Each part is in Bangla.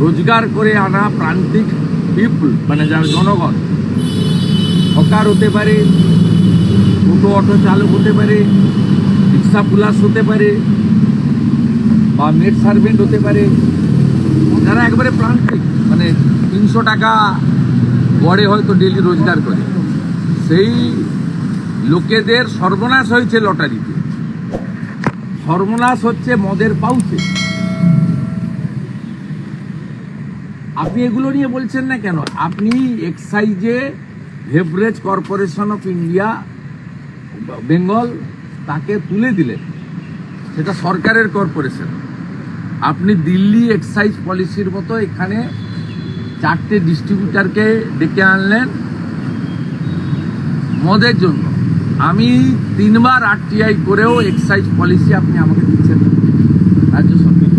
রোজগার করে আনা প্রান্তিক পিপুল মানে যার জনগণ। হকার হতে পারে, টোটো, অটো চালক হতে পারে, রিক্সা পুলাস হতে পারে, বা মেড সার্ভেন্ট হতে পারে। যারা একবারে প্রান্তিক মানে তিনশো টাকা গড়ে হয়তো ডেলি রোজগার করে। সেই লোকেদের সর্বনাশ হয়েছে লটারিতে। সর্বনাশ হচ্ছে মদের পাউচে। আপনি এগুলো নিয়ে বলছেন না কেন? আপনি এক্সাইজে beverage corporation of India Bengal তাকে তুলে দিলেন। সেটা সরকারের কর্পোরেশন আপনি দিল্লি এক্সাইজ পলিসির মতো এখানে চারটে ডিস্ট্রিবিউটারকে ডেকে আনলেন মদের জন্য। আমি তিনবার আরটিআই করেও এক্সাইজ পলিসি আপনি আমাকে দিচ্ছেন রাজ্য সরকার।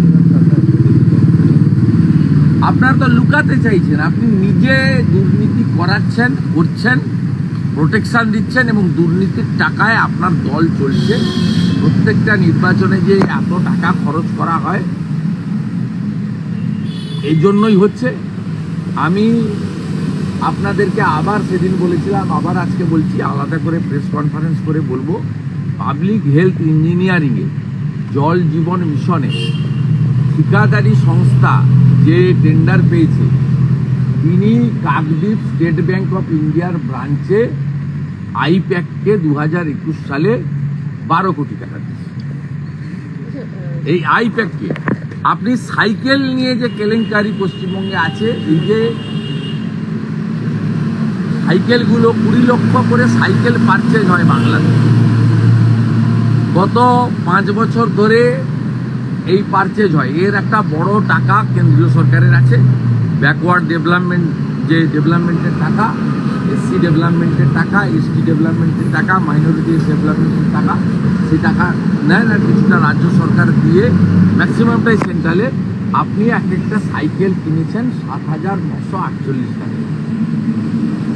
আপনার তো লুকাতে চাইছেন, আপনি নিজে দুর্নীতি করাচ্ছেন, করছেন প্রোটেকশন দিচ্ছেন এবং দুর্নীতির টাকায় আপনার দল চলছে। প্রত্যেকটা নির্বাচনে যে এত টাকা খরচ করা হয়, এই জন্যই হচ্ছে। আমি আপনাদেরকে আবার সেদিন বলেছিলাম, আবার আজকে বলছি, আলাদা করে প্রেস কনফারেন্স করে বলব পাবলিক হেলথ ইঞ্জিনিয়ারিংয়ে জল জীবন মিশনে ঠিকাদারি সংস্থা যে টেন্ডার পেয়েছে, তিনি কাকদ্বীপ স্টেট ব্যাংক অফ ইন্ডিয়ার ব্রাঞ্চে আইপ্যাককে দু হাজার একুশ সালে বারো কোটি টাকা দিয়েছে। এই আইপ্যাককে আপনি সাইকেল নিয়ে যে কেলেঙ্কারি পশ্চিমবঙ্গে আছে, এই যে সাইকেলগুলো কুড়ি লক্ষ করে সাইকেল পারচেজ হয় বাংলাদেশে। গত পাঁচ বছর ধরে এই পারচেজ হয়। এর একটা বড় টাকা কেন্দ্রীয় সরকারের আছে। ব্যাকওয়ার্ড ডেভেলপমেন্ট যে ডেভেলপমেন্টের টাকা এসসি ডেভেলপমেন্টের টাকা এসটি ডেভেলপমেন্টের টাকা মাইনরিটি ডেভেলপমেন্টের টাকা, সেই টাকা নেন আর কিছুটা রাজ্য সরকার দিয়ে ম্যাক্সিমামটাই সেন্ট্রালে আপনি এক একটা সাইকেল কিনেছেন সাত হাজার নশো আটচল্লিশ টাকা।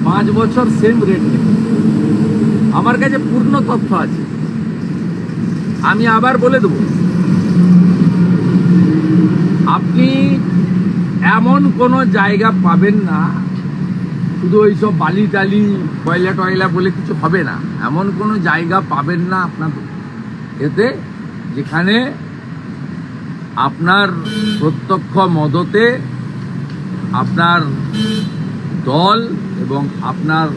পাঁচ বছর সেম রেট আমার কাছে পূর্ণ তথ্য আছে। আমি আবার বলে দেবো। আপনি এমন কোনো জায়গা পাবেন না, শুধু ওইসব বালি টালি, কয়লা টয়লা বলে কিছু হবে না। এমন কোনো জায়গা পাবেন না আপনার এতে, যেখানে আপনার প্রত্যক্ষ মদতে আপনার দল এবং আপনার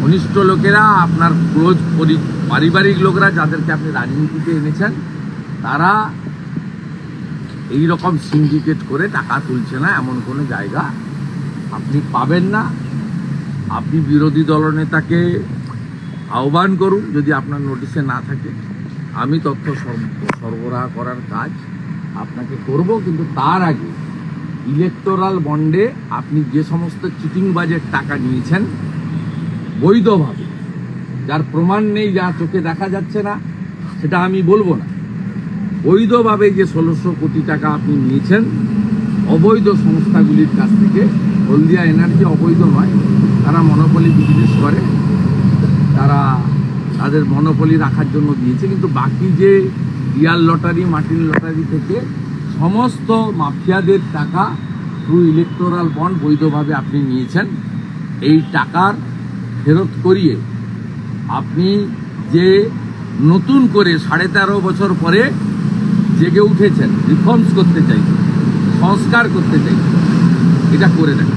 ঘনিষ্ঠ লোকেরা, আপনার ক্লোজ পারিবারিক লোকরা, যাদেরকে আপনি রাজনীতিতে এনেছেন, তারা এই রকম সিন্ডিকেট করে টাকা তুলছে না এমন কোনো জায়গা। আপনি পাবেন না। আপনি বিরোধী দলনেতাকে আহ্বান করুন যদি আপনার নোটিশে না থাকে। আমি তথ্য সরবরাহ করার কাজ আপনাকে করব, কিন্তু তার আগে ইলেকটোরাল বন্ডে আপনি যে সমস্ত চিটিং বাজের টাকা নিয়েছেন, বৈধভাবে, যার প্রমাণ নেই, যা চোখে দেখা যাচ্ছে না, সেটা আমি বলব না। বৈধভাবে যে ষোলোশো কোটি টাকা আপনি নিয়েছেন, অবৈধ সংস্থাগুলির কাছ থেকে, হলদিয়া এনার্জি অবৈধ নয়, তারা মনোপলি বিজনেস করে, তারা তাদের মনোপলি রাখার জন্য দিয়েছে, কিন্তু বাকি যে রিয়াল লটারি মাটির লটারি থেকে সমস্ত মাফিয়াদের টাকা থ্রু ইলেকটোরাল বন্ড বৈধভাবে আপনি নিয়েছেন, এই টাকার ফেরত করিয়ে আপনি যে নতুন করে সাড়ে তেরো বছর পরে জেগে উঠেছেন রিফর্মস করতে চাইছেন সংস্কার করতে চাইছেন এটা করে দেন